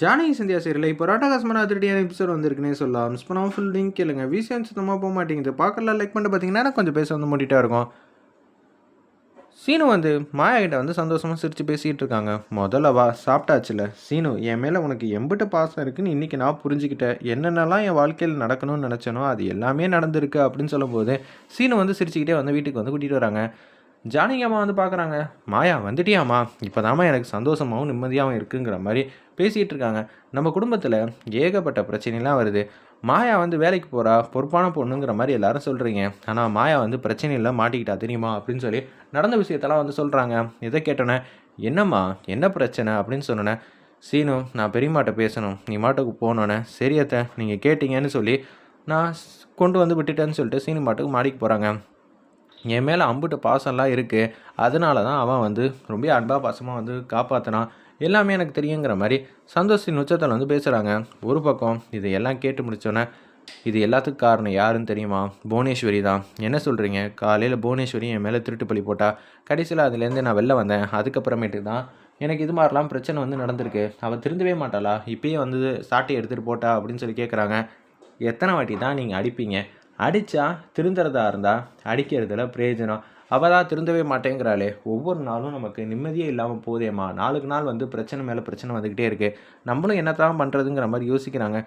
Janaki Sandhya serial இப்போ ராட்டகாசமான திருடியான episode வந்திருக்குன்னே சொல்லலாம். Miss பண்ணாமல் ஃபுல் லிங்க் கேளுங்க. விசிஎம் சுத்தமாக போக மாட்டேங்குது. பார்க்கலாம் லைக் பண்ணிட்டு பார்த்தீங்கன்னா கொஞ்சம் பேச வந்து மூடிட்டா இருக்கும். சீனு வந்து மாயா கிட்ட வந்து சந்தோஷமாக சிரித்து பேசிகிட்டு இருக்காங்க. முதல்ல வா சாப்பிட்டாச்சுல. சீனு என் மேலே உனக்கு எம்பிட்ட பாசம் இருக்குன்னு இன்றைக்கி நான் புரிஞ்சுக்கிட்டேன். என்னென்னலாம் என் வாழ்க்கையில் நடக்கணும்னு நினச்சனோ அது எல்லாமே நடந்திருக்கு அப்படின்னு சொல்லும்போது சீனு வந்து சிரிச்சுக்கிட்டே வந்து வீட்டுக்கு வந்து கூட்டிகிட்டு வராங்க. ஜானகி அம்மா வந்து பார்க்குறாங்க மாயா வந்துட்டியாம்மா? இப்போ எனக்கு சந்தோஷமாகவும் நிம்மதியாகவும் இருக்குங்கிற மாதிரி பேசிகிட்டு இருக்காங்க. நம்ம குடும்பத்தில் ஏகப்பட்ட பிரச்சனைலாம் வருது. மாயா வந்து வேலைக்கு போகிறா பொறுப்பான பொண்ணுங்கிற மாதிரி எல்லாரும் சொல்கிறீங்க ஆனால் மாயா வந்து பிரச்சனையில் மாட்டிக்கிட்டா தெரியுமா? அப்படின்னு சொல்லி நடந்த விஷயத்தெல்லாம் வந்து சொல்கிறாங்க இதை கேட்டோன்னே என்னம்மா? என்ன பிரச்சனை? அப்படின்னு சொன்னேன் சீனு நான் பெரியம்மாட்ட பேசணும். நீ மாட்டுக்கு போனோன்னே சரியத்தை நீங்கள் கேட்டீங்கன்னு சொல்லி நான் கொண்டு வந்து விட்டுட்டேன்னு சொல்லிட்டு சீனு மாட்டுக்கு மாடிக்கு போகிறாங்க என் மேலே அம்புட்டு பாசம்லாம் இருக்குது அதனால தான் அவன் வந்து ரொம்ப அன்பாக பாசமாக வந்து காப்பாற்றினான் எல்லாமே எனக்கு தெரியுங்கிற மாதிரி சந்தோஷத்தின் உச்சத்தில் வந்து பேசுகிறாங்க ஒரு பக்கம் இதை எல்லாம் கேட்டு முடித்தோன்னே இது எல்லாத்துக்கும் காரணம் யாருன்னு தெரியுமா? புவனேஸ்வரி தான். என்ன சொல்கிறீங்க காலையில் புவனேஸ்வரி என் மேலே திருட்டு பழி போட்டா கடைசியில் அதுலேருந்து நான் வெளில வந்தேன். அதுக்கப்புறமேட்டு தான் எனக்கு இது மாதிரிலாம் பிரச்சனை வந்து நடந்திருக்கு. அவள் திருந்தவே மாட்டாளா? இப்பயே வந்து சாட்டை எடுத்துகிட்டு போட்டா அப்படின்னு சொல்லி கேட்குறாங்க எத்தனை வாட்டி தான் நீங்கள் அடிப்பீங்க? அடித்தா திருந்துறதா இருந்தால் அடிக்கிறதுல பிரயோஜனம். அவள் தான் திருந்தவே மாட்டேங்கிறாளே. ஒவ்வொரு நாளும் நமக்கு நிம்மதியே இல்லாமல் போதேம்மா. நாளுக்கு நாள் வந்து பிரச்சனை மேலே பிரச்சனை வந்துக்கிட்டே இருக்குது நம்மளும் என்னத்தான் பண்ணுறதுங்கிற மாதிரி யோசிக்கிறாங்க.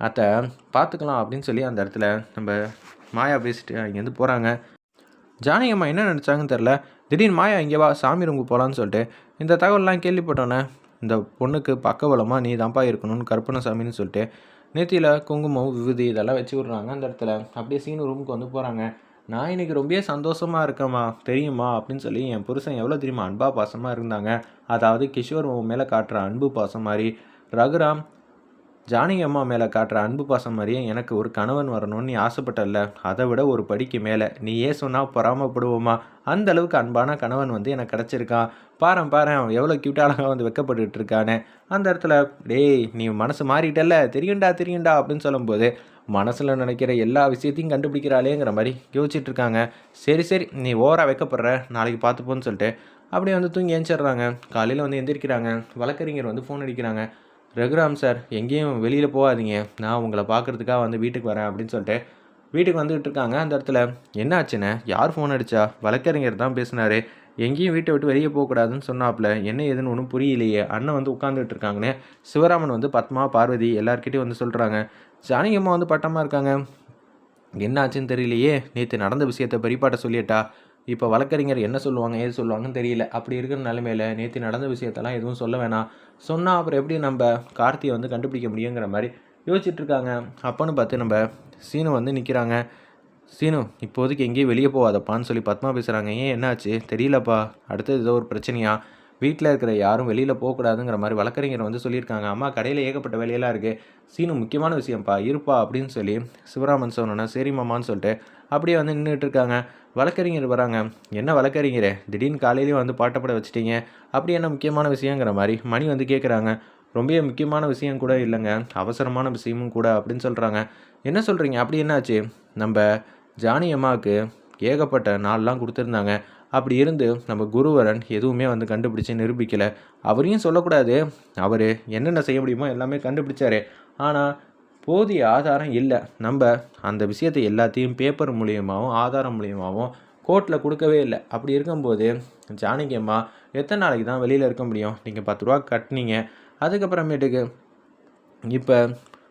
அத்தை பார்த்துக்கலாம் அப்படின்னு சொல்லி அந்த இடத்துல நம்ம மாயா பேசிட்டு இங்கேருந்து போகிறாங்க ஜானகி அம்மா என்ன நினச்சாங்கன்னு தெரில திடீர்னு மாயா இங்கே வா சாமி ரூமுக்கு போகலான்னு சொல்லிட்டு இந்த தகவல்லாம் கேள்விப்பட்டோன்னே இந்த பொண்ணுக்கு பக்கபலமாக நீ தான்ப்பா இருக்கணும்னு கற்பனை சாமின்னு சொல்லிட்டு நெத்தியில் குங்குமம் விபூதி இதெல்லாம் வச்சு விட்றாங்க அந்த இடத்துல. அப்படியே சீனு ரூமுக்கு வந்து போகிறாங்க நான் இன்றைக்கி ரொம்ப சந்தோஷமாக இருக்கேம்மா தெரியுமா? அப்படின்னு சொல்லி என் புருஷன் எவ்வளோ தெரியுமா? அன்பா பாசமாக இருந்தாங்க. அதாவது கிஷோர் மேலே காட்டுற அன்பு பாசம் மாதிரி. ரகுராம் ஜானகி அம்மா மேலே காட்டுற அன்பு பாசம் மாதிரியே எனக்கு ஒரு கணவன் வரணும்னு நீ ஆசைப்பட்டல அதை விட ஒரு படிக்கு மேலே. நீ ஏன் சொன்னால் பொறாமப்படுவோமா? அந்த அளவுக்கு அன்பான கணவன் வந்து எனக்கு கிடச்சிருக்கான் பாரு பாரு அவன் எவ்வளோ க்யூட்டாக வந்து வெக்கப்பட்டுட்டு இருக்கானே. அந்த இடத்துல டேய் நீ மனசு மாறிட்டல்ல. தெரியுண்டா தெரியுண்டா அப்படின்னு சொல்லும்போது மனசில் நினைக்கிற எல்லா விஷயத்தையும் கண்டுபிடிக்கிறாளேங்கிற மாதிரி யோசிச்சுட்டு இருக்காங்க. சரி சரி நீ ஓவராக வைக்கப்படுற. நாளைக்கு பார்த்துப்போன்னு சொல்லிட்டு அப்படியே வந்து தூங்கி ஏஞ்சிடுறாங்க காலையில் வந்து எந்திரிக்கிறாங்க. வழக்கறிஞர் வந்து ஃபோன் அடிக்கிறாங்க. ரகுராம் சார் எங்கேயும் வெளியில் போகாதீங்க. நான் உங்களை பார்க்குறதுக்காக வந்து வீட்டுக்கு வரேன் அப்படின்னு சொல்லிட்டு வீட்டுக்கு வந்துகிட்டு இருக்காங்க. அந்த இடத்துல என்ன யார் ஃபோன் அடித்தா வழக்கறிஞர் தான் பேசினார். எங்கேயும் வீட்டை விட்டு வெளியே போகக்கூடாதுன்னு சொன்னாப்புல என்ன ஏதுன்னு ஒன்றும் புரியலையே. அண்ணன் வந்து உட்காந்துட்டு இருக்காங்கன்னு சிவராமன் வந்து பத்மா பார்வதி எல்லாருக்கிட்டையும் வந்து சொல்கிறாங்க ஜானகியம்மா வந்து பட்டமாக இருக்காங்க. என்ன ஆச்சுன்னு தெரியலையே. நேற்று நடந்த விஷயத்தை பெரியப்பாட்ட சொல்லிட்டா. இப்போ வழக்கறிஞர் என்ன சொல்லுவாங்க ஏது சொல்லுவாங்கன்னு தெரியல. அப்படி இருக்கிற நிலைமையில் நேற்று நடந்த விஷயத்தெல்லாம் எதுவும் சொல்ல வேணாம். சொன்னால் அப்புறம் எப்படி நம்ம கார்த்தியை வந்து கண்டுபிடிக்க முடியுங்கிற மாதிரி யோசிச்சுட்ருக்காங்க அப்போன்னு பார்த்து நம்ம சீனு வந்து நிற்கிறாங்க சீனு இப்போதைக்கு எங்கேயும் வெளியே போகாதப்பான்னு சொல்லி பத்மா பேசுகிறாங்க ஏன் என்னாச்சு? தெரியலப்பா. அடுத்தது ஏதோ ஒரு பிரச்சனையா? வீட்டில் இருக்கிற யாரும் வெளியில் போகக்கூடாதுங்கிற மாதிரி வழக்கறிஞர் வந்து சொல்லியிருக்காங்க. அம்மா கடையில் ஏகப்பட்ட வேலையெல்லாம் இருக்குது சீனு முக்கியமான விஷயம்ப்பா. இருப்பா அப்படின்னு சொல்லி சிவராமன் சொன்னோன்னா சரி மாமான்னு சொல்லிட்டு அப்படியே வந்து நின்றுட்டு இருக்காங்க. வழக்கறிஞர் வராங்க. என்ன வழக்கறிஞரே? திடீர்னு காலையிலேயும் வந்து பாட்டப்பட வச்சுட்டீங்க. அப்படி என்ன முக்கியமான விஷயங்கிற மாதிரி மணி வந்து கேட்குறாங்க ரொம்ப முக்கியமான விஷயம் கூட இல்லைங்க. அவசரமான விஷயமும் கூட அப்படின்னு சொல்கிறாங்க என்ன சொல்கிறீங்க அப்படி என்னாச்சு? நம்ம ஜானி அம்மாவுக்கு ஏகப்பட்ட நாள்லாம் கொடுத்துருந்தாங்க. அப்படி இருந்து நம்ம குருவரன் எதுவுமே வந்து கண்டுபிடிச்சி நிரூபிக்கலை. அவரையும் சொல்லக்கூடாது. அவர் என்னென்ன செய்ய முடியுமோ எல்லாமே கண்டுபிடிச்சாரு. ஆனால் போதிய ஆதாரம் இல்லை. நம்ம அந்த விஷயத்தை எல்லாத்தையும் பேப்பர் மூலியமாகவும் ஆதாரம் மூலியமாகவும் கோர்ட்டில் கொடுக்கவே இல்லை. அப்படி இருக்கும்போது ஜானகி அம்மா எத்தனை நாளைக்கு தான் வெளியில் இருக்க முடியும்? நீங்கள் பத்து ரூபா கட்டினீங்க. அதுக்கப்புறமேட்டுக்கு இப்போ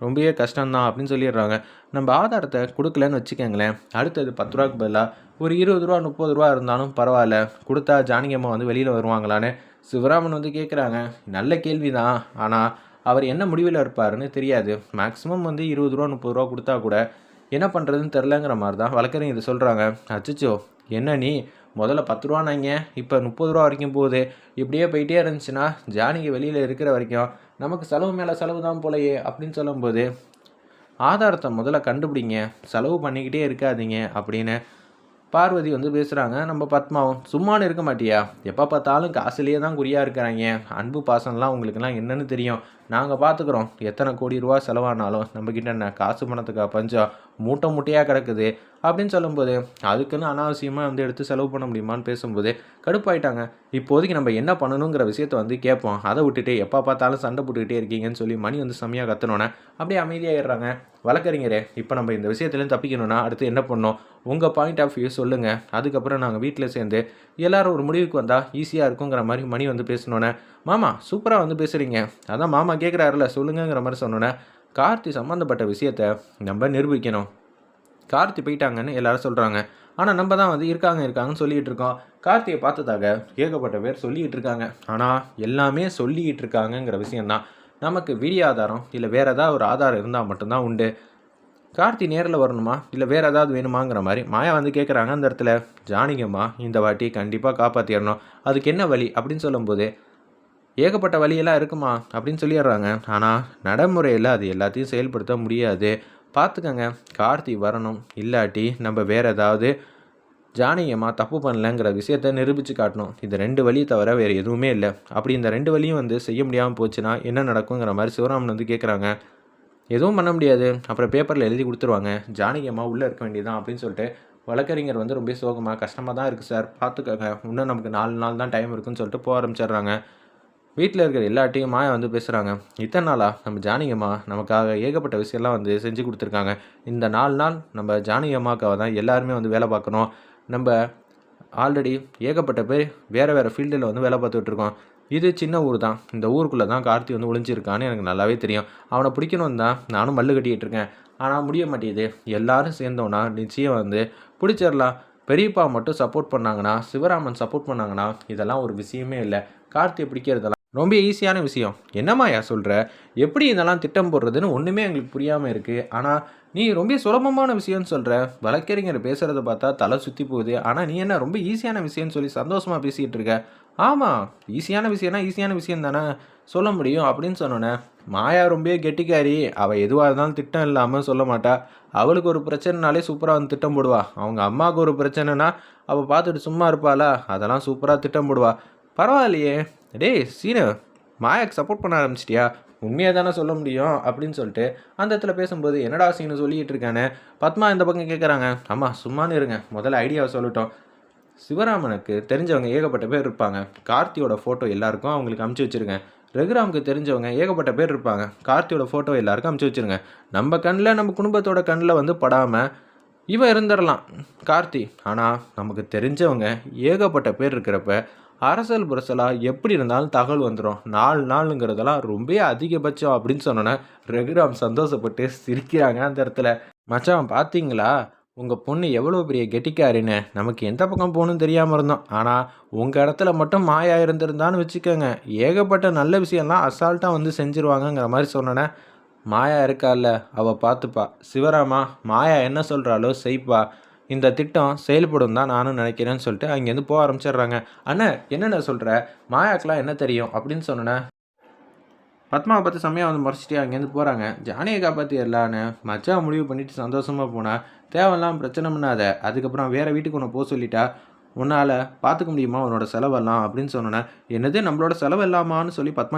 ரொம்பவே கஷ்டம்தான் அப்படின்னு சொல்லிடுறாங்க. நம்ம ஆதாரத்தை கொடுக்கலன்னு வச்சுக்கோங்களேன். அடுத்தது பத்து ரூபாய்க்கு பதிலாக ஒரு இருபது ரூபா முப்பது ரூபா இருந்தாலும் பரவாயில்ல. கொடுத்தா ஜானகி அம்மா வந்து வெளியில் வருவாங்களான்னு சிவராமன் வந்து கேட்குறாங்க நல்ல கேள்வி தான் ஆனால் அவர் என்ன முடிவில் இருப்பாருன்னு தெரியாது. மேக்ஸிமம் வந்து இருபது ரூபா முப்பது ரூபா கொடுத்தா கூட என்ன பண்ணுறதுன்னு தெரிலங்கிற மாதிரி தான் வழக்கறிஞர் இதை சொல்கிறாங்க அச்சோ என்ன நீ? முதல்ல பத்து ரூபானாங்க இப்போ முப்பது ரூபா வரைக்கும் போகுது. இப்படியே போயிட்டே இருந்துச்சுன்னா ஜானகி வெளியில் இருக்கிற வரைக்கும் நமக்கு செலவு மேலே செலவு தான் போலையே அப்படின்னு சொல்லும்போது ஆதாரத்தை முதல்ல கண்டுபிடிங்க. செலவு பண்ணிக்கிட்டே இருக்காதீங்க அப்படின்னு பார்வதி வந்து பேசுகிறாங்க நம்ம பத்மாவும் சும்மானு இருக்க மாட்டியா? எப்போ பார்த்தாலும் காசுலேயே தான் குறியாக இருக்கிறாங்க. அன்பு பாசம்லாம் உங்களுக்குலாம் என்னன்னு தெரியும். நாங்கள் பார்த்துக்குறோம் எத்தனை கோடி ரூபா செலவானாலும் நம்மக்கிட்ட என்ன காசு பணத்துக்கா பஞ்சம் மூட்டை மூட்டையாக கிடக்குது. அப்படின்னு சொல்லும்போது அதுக்குன்னு அனாவசியமாக வந்து எடுத்து செலவு பண்ண முடியுமான்னு பேசும்போது கடுப்பாயிட்டாங்க. இப்போதைக்கு நம்ம என்ன பண்ணணுங்கிற விஷயத்த வந்து கேட்போம். அதை விட்டுட்டு எப்போ பார்த்தாலும் சண்டை போட்டுக்கிட்டே இருக்கீங்கன்னு சொல்லி மணி வந்து செம்மையாக கத்தனோன்னே அப்படியே அமைதியாகிடுறாங்க வழக்கறிஞரே இப்போ நம்ம இந்த விஷயத்துலேருந்து தப்பிக்கணும்னா அடுத்து என்ன பண்ணோம் உங்கள் பாயிண்ட் ஆஃப் வியூ சொல்லுங்கள் அதுக்கப்புறம் நாங்கள் வீட்டில் சேர்ந்து எல்லோரும் ஒரு முடிவுக்கு வந்தால் ஈஸியாக இருக்குங்கிற மாதிரி மணி வந்து பேசினோன்னே மாமா சூப்பராக வந்து பேசுகிறீங்க அதான் மாமா கேட்குறாருல சொல்லுங்கங்கிற மாதிரி சொன்னோன்னே கார்த்தி சம்மந்தப்பட்ட விஷயத்த நம்ம நிரூபிக்கணும். கார்த்தி போயிட்டாங்கன்னு எல்லாரும் சொல்கிறாங்க ஆனால் நம்ம தான் வந்து இருக்காங்க இருக்காங்கன்னு சொல்லிகிட்டு இருக்கோம். கார்த்தியை பார்த்ததாக ஏகப்பட்ட பேர் சொல்லிகிட்டு இருக்காங்க. ஆனால் எல்லாமே சொல்லிக்கிட்டு இருக்காங்கங்கிற விஷயந்தான் நமக்கு வீடியோ ஆதாரம் இல்லை வேறு ஏதாவது ஒரு ஆதாரம் இருந்தால் மட்டும்தான் உண்டு. கார்த்தி நேரில் வரணுமா? இல்லை வேறு ஏதாவது வேணுமாங்கிற மாதிரி மாயா வந்து கேட்குறாங்க அந்த இடத்துல. ஜானிங்கம்மா இந்த வாட்டி கண்டிப்பாக காப்பாற்றிடணும் அதுக்கு என்ன வழி அப்படின்னு சொல்லும்போது ஏகப்பட்ட வழியெல்லாம் இருக்குமா? அப்படின்னு சொல்லிடுறாங்க. ஆனால் நடைமுறையில் அது எல்லாத்தையும் செயல்படுத்த முடியாது. பார்த்துக்கங்க கார்த்தி வரணும். இல்லாட்டி நம்ம வேறு ஏதாவது ஜானகியம்மா தப்பு பண்ணலங்கிற விஷயத்த நிரூபித்து காட்டணும். இந்த ரெண்டு வழியை தவிர வேறு எதுவுமே இல்லை. அப்படி இந்த ரெண்டு வழியும் வந்து செய்ய முடியாமல் போச்சுன்னா என்ன நடக்குங்கிற மாதிரி சிவராமன் வந்து கேட்குறாங்க எதுவும் பண்ண முடியாது. அப்புறம் பேப்பரில் எழுதி கொடுத்துருவாங்க. ஜானகியம்மா உள்ளே இருக்க வேண்டியதான் அப்படின்னு சொல்லிட்டு வழக்கறிஞர் வந்து ரொம்ப சோகமாக கஷ்டமாக தான் இருக்குது சார். பார்த்துக்கோங்க இன்னும் நமக்கு நாலு நாள் தான் டைம் இருக்குன்னு சொல்லிட்டு போக ஆரம்பிச்சிடுறாங்க. வீட்டில் இருக்கிற எல்லாட்டையும் மாயா வந்து பேசுகிறாங்க இத்தனை நாளாக நம்ம ஜானகியம்மா நமக்காக ஏகப்பட்ட விஷயம்லாம் வந்து செஞ்சு கொடுத்துருக்காங்க. இந்த நாலு நாள் நம்ம ஜானகியம்மாக்காக தான் எல்லாருமே வந்து வேலை பார்க்கணும். நம்ம ஆல்ரெடி ஏகப்பட்ட பேர் வேறு வேறு ஃபீல்டில் வந்து வேலை பார்த்துட்ருக்கோம் இது சின்ன ஊர் தான். இந்த ஊருக்குள்ளே தான் கார்த்தி வந்து ஒளிஞ்சிருக்கான்னு எனக்கு நல்லாவே தெரியும். அவனை பிடிக்கணும் தான் நானும் மல்லு கட்டிகிட்டு இருக்கேன். ஆனால் முடிய மாட்டேங்குது. எல்லாரும் சேர்ந்தோன்னா நிச்சயம் வந்து பிடிச்சிடலாம். பெரியப்பா மட்டும் சப்போர்ட் பண்ணாங்கன்னா சிவராமன் சப்போர்ட் பண்ணாங்கன்னா இதெல்லாம் ஒரு விஷயமே இல்லை. கார்த்தியை பிடிக்கிறதெல்லாம் ரொம்ப ஈஸியான விஷயம். என்னம்மாயா சொல்கிற எப்படி இதெல்லாம் திட்டம் போடுறதுன்னு ஒன்றுமே எங்களுக்கு புரியாமல் இருக்குது ஆனால் நீ ரொம்ப சுலபமான விஷயம்னு சொல்கிற வழக்கறிஞர் பேசுகிறத பார்த்தா தலை சுற்றி போகுது. ஆனால் நீ என்ன ரொம்ப ஈஸியான விஷயம்னு சொல்லி சந்தோஷமாக பேசிகிட்டு இருக்க? ஆமாம் ஈஸியான விஷயம்னா ஈஸியான விஷயம் தானே. சொல்ல முடியும் அப்படின்னு சொன்னோன்னே மாயா ரொம்ப கெட்டிக்காரி. அவள் எதுவாக இருந்தாலும் திட்டம் இல்லாமல் சொல்ல மாட்டா. அவளுக்கு ஒரு பிரச்சனைனாலே சூப்பராக வந்து திட்டம் போடுவா. அவங்க அம்மாவுக்கு ஒரு பிரச்சனைனா அவள் பார்த்துட்டு சும்மா இருப்பாளா? அதெல்லாம் சூப்பராக திட்டம் போடுவா. பரவாயில்லையே. டேய் சீனு மாயாக்கு சப்போர்ட் பண்ண ஆரம்பிச்சிட்டியா? உண்மையாக தானே சொல்ல முடியும் அப்படின்னு சொல்லிட்டு அந்த இடத்துல பேசும்போது என்னடா சீனு சொல்லிகிட்டு இருக்கானே? பத்மா இந்த பக்கம் கேட்குறாங்க அம்மா சும்மானு இருங்க. முதல்ல ஐடியாவை சொல்லட்டும். சிவராமனுக்கு தெரிஞ்சவங்க ஏகப்பட்ட பேர் இருப்பாங்க. கார்த்தியோட ஃபோட்டோ எல்லாருக்கும் அவங்களுக்கு அமுச்சு வச்சுருக்கேன் ரகுராமுக்கு தெரிஞ்சவங்க ஏகப்பட்ட பேர் இருப்பாங்க. கார்த்தியோட ஃபோட்டோ எல்லாருக்கும் அமுச்சு வச்சுருங்க. நம்ம கண்ணில் நம்ம குடும்பத்தோட கண்ணில் வந்து படாமல் இவன் இருந்துடலாம். கார்த்தி ஆனால் நமக்கு தெரிஞ்சவங்க ஏகப்பட்ட பேர் இருக்கிறப்ப அரசல் புரசலாக எப்படி இருந்தாலும் தகவல் வந்துடும் நாலு நாளுங்கிறதெல்லாம் ரொம்ப அதிகபட்சம் அப்படின்னு சொன்னோன்னே ரகுராம் சந்தோஷப்பட்டு சிரிக்கிறாங்க அந்த இடத்துல. மச்சான் பார்த்தீங்களா உங்கள் பொண்ணு எவ்வளோ பெரிய கெட்டிக்காரின்னு. நமக்கு எந்த பக்கம் போகணும்னு தெரியாமல் இருந்தோம். ஆனால் உங்கள் இடத்துல மட்டும் மாயா இருந்திருந்தான்னு வச்சுக்கோங்க. ஏகப்பட்ட நல்ல விஷயம்லாம் அசால்ட்டாக வந்து செஞ்சுருவாங்கங்கிற மாதிரி சொன்னோன்னே மாயா இருக்கால்ல அவள் பார்த்துப்பா சிவராமா மாயா என்ன சொல்கிறாளோ செய்ப்பா. இந்த திட்டம் செயல்படும் தான் நானும் நினைக்கிறேன்னு சொல்லிட்டு அங்கேருந்து போக ஆரம்பிச்சிடுறாங்க. அண்ணன் என்னென்ன சொல்கிற மாயாக்கெலாம் என்ன தெரியும் அப்படின்னு சொன்னேன். பத்மாவை பார்த்து செம்மையாக வந்து முறைச்சிட்டு அங்கேருந்து போகிறாங்க ஜானியை காப்பாற்றி எல்லான்னு முடிவு பண்ணிட்டு சந்தோஷமாக போனால் தேவையெல்லாம் பிரச்சனை பண்ணாத. அதுக்கப்புறம் வேறு வீட்டுக்கு உன்னை போக சொல்லிட்டா உன்னால் பார்த்துக்க முடியுமா உன்னோட செலவெல்லாம் அப்படின்னு சொன்னோன்னே என்னது நம்மளோட செலவு இல்லாமான்னு சொல்லி பத்மா